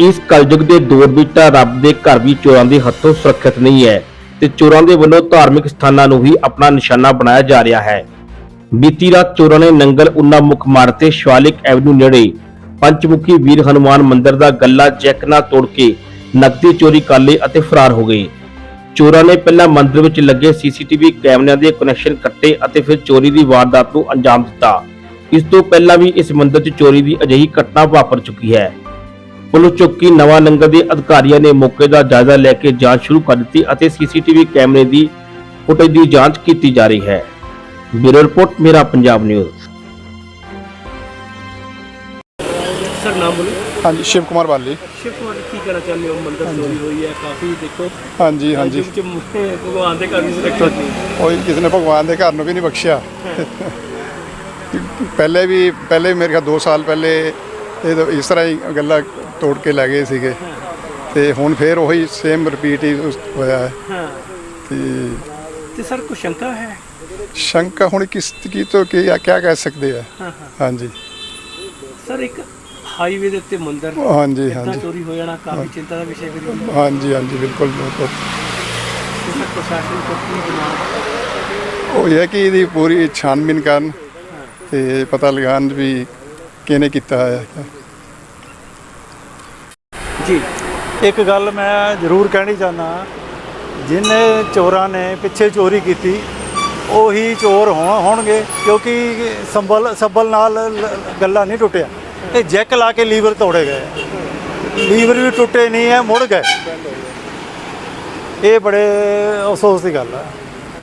ਇਸ ਕਲਯੁਗ ਦੇ ਦੌਰ ਵਿੱਚ ਤਾਂ ਰੱਬ ਦੇ ਘਰ ਵੀ ਚੋਰਾਂ ਦੇ ਹੱਥੋਂ ਸੁਰੱਖਿਅਤ ਨਹੀਂ ਹੈ ਤੇ ਚੋਰਾਂ ਦੇ ਵੱਲੋਂ ਧਾਰਮਿਕ ਸਥਾਨਾਂ ਨੂੰ ਵੀ ਆਪਣਾ ਨਿਸ਼ਾਨਾ ਬਣਾਇਆ ਜਾ ਰਿਹਾ ਹੈ। ਬੀਤੀ ਰਾਤ ਚੋਰਾਂ ਨੇ ਨੰਗਲ ਉਨਾ ਮੁੱਖ ਮਾਰਗ ਤੇ ਸ਼ਿਵਾਲਿਕ ਐਵਨਿਊ ਨੇੜੇ ਪੰਚਮੁਖੀ ਵੀਰ ਹਨੂਮਾਨ ਮੰਦਿਰ ਦਾ ਗੱਲਾ ਚੈੱਕ ਨਾਲ ਤੋੜ ਕੇ ਨਕਦੀ ਚੋਰੀ ਕਰ ਲਈ ਅਤੇ ਫਰਾਰ ਹੋ ਗਏ। ਚੋਰਾਂ ਨੇ ਪਹਿਲਾਂ ਮੰਦਿਰ ਵਿੱਚ ਲੱਗੇ ਸੀਸੀਟੀਵੀ ਕੈਮਰਿਆਂ ਦੇ ਕਨੈਕਸ਼ਨ ਕੱਟੇ ਅਤੇ ਫਿਰ ਚੋਰੀ ਦੀ ਵਾਰਦਾਤ ਨੂੰ ਅੰਜਾਮ ਦਿੱਤਾ। ਇਸ ਤੋਂ ਪਹਿਲਾਂ ਵੀ ਇਸ ਮੰਦਿਰ 'ਚ ਚੋਰੀ ਦੀ ਅਜਿਹੀ ਘਟਨਾ ਵਾਪਰ ਚੁੱਕੀ ਹੈ। ਪੁਲਿਸ ਚੌਕੀ ਨਵਾਂ ਨੰਗਲ ਦੇ ਅਧਿਕਾਰੀਆਂ ਨੇ ਮੌਕੇ ਦਾ ਜਾਇਜ਼ਾ ਲੈ ਕੇ ਜਾਂਚ ਸ਼ੁਰੂ ਕਰ ਦਿੱਤੀ ਅਤੇ ਸੀਸੀਟੀਵੀ ਕੈਮਰੇ ਦੀ ਫੁਟੇਜ ਦੀ ਜਾਂਚ ਕੀਤੀ ਜਾ ਰਹੀ ਹੈ। ਬਿਊਰੋ ਰਿਪੋਰਟ ਮੇਰਾ ਪੰਜਾਬ ਨਿਊਜ਼। ਸਰ ਨਾਮ ਬੋਲੋ। ਹਾਂਜੀ ਸ਼ਿਵ ਕੁਮਾਰ ਬਾਲੀ। ਸ਼ਿਵ ਕੁਮਾਰ ਕੀ ਕਹਿਣਾ ਚਾਹੁੰਦੇ ਹੋ? ਮੰਦਿਰ ਚੋਰੀ ਹੋਈ ਹੈ ਕਾਫੀ ਦੇਖੋ। ਹਾਂਜੀ ਹਾਂਜੀ। ਵਿੱਚ ਭਗਵਾਨ ਦੇ ਘਰ ਦੀ ਸੁਰੱਖਿਆ ਨਹੀਂ ਕੋਈ ਕਿਸੇ ਨੇ ਭਗਵਾਨ ਦੇ ਘਰ ਨੂੰ ਵੀ ਨਹੀਂ ਬਖਸ਼ਿਆ। ਪਹਿਲੇ ਵੀ ਪਹਿਲੇ ਮੇਰੇ ਖਿਆਲ 2 ਸਾਲ ਪਹਿਲੇ ਇਹ ਇਸ ਤਰ੍ਹਾਂ ਹੀ ਗੱਲਾਂ ਤੋੜ ਕੇ ਲੈ ਗਏ ਸੀਗੇ। ਤੇ ਹੁਣ ਫੇਰ ਉਹੀ ਸੇਮ ਰਿਪੀਟ ਹੀ ਉਸ- ਹੋਇਆ ਹੈ। ਹਾਂ। ਤੇ ਤੇ ਸਰ ਕੋਈ ਸ਼ੰਕਾ ਹੈ? ਸ਼ੰਕਾ ਹੁਣ ਕਿਸ ਕੀ ਤੋਂ ਕੀ ਕਿਆ ਕਹਿ ਸਕਦੇ ਆ? ਹਾਂ ਹਾਂ। ਹਾਂਜੀ। ਸਰ ਇੱਕ ਹਾਈਵੇ ਦੇ ਉੱਤੇ ਮੰਦਿਰ ਹਾਂਜੀ ਹਾਂਜੀ। ਚੋਰੀ ਹੋ ਜਾਣਾ ਕਾਫੀ ਚਿੰਤਾ ਦਾ ਵਿਸ਼ੇ ਵੀ ਹਾਂਜੀ ਹਾਂਜੀ ਬਿਲਕੁਲ ਬਿਲਕੁਲ। ਸਰ ਪ੍ਰਸ਼ਾਸਨ ਕੋ ਕੀ ਬਣਾ ਉਹ ਇਹ ਹੈ ਕਿ ਇਹਦੀ ਪੂਰੀ ਛਾਨਬੀਨ ਕਰਨ ਤੇ ਪਤਾ ਲਗਾਉਣ ਵੀ ਕਿਹਨੇ ਕੀਤਾ ਹੈ। ਜੀ। ਇੱਕ ਗੱਲ ਮੈਂ ਜ਼ਰੂਰ ਕਹਿਣੀ ਚਾਹੁੰਦਾ ਜਿਨੇ ਚੋਰਾਂ ਨੇ ਪਿੱਛੇ ਚੋਰੀ ਕੀਤੀ, ਉਹੀ ਚੋਰ ਹੋਣ ਹੋਣਗੇ, ਕਿਉਂਕਿ ਸੰਬਲ ਸੱਬਲ ਨਾਲ ਗੱਲਾਂ ਨਹੀਂ ਟੁੱਟਿਆ। ਇਹ ਜੈਕ ਲਾ ਕੇ ਲੀਵਰ ਤੋੜੇ ਗਏ। ਲੀਵਰ ਵੀ ਟੁੱਟੇ ਨਹੀਂ ਹੈ, ਮੁੜ ਗਏ। ਇਹ ਬੜੇ ਅਫਸੋਸ ਦੀ ਗੱਲ ਹੈ।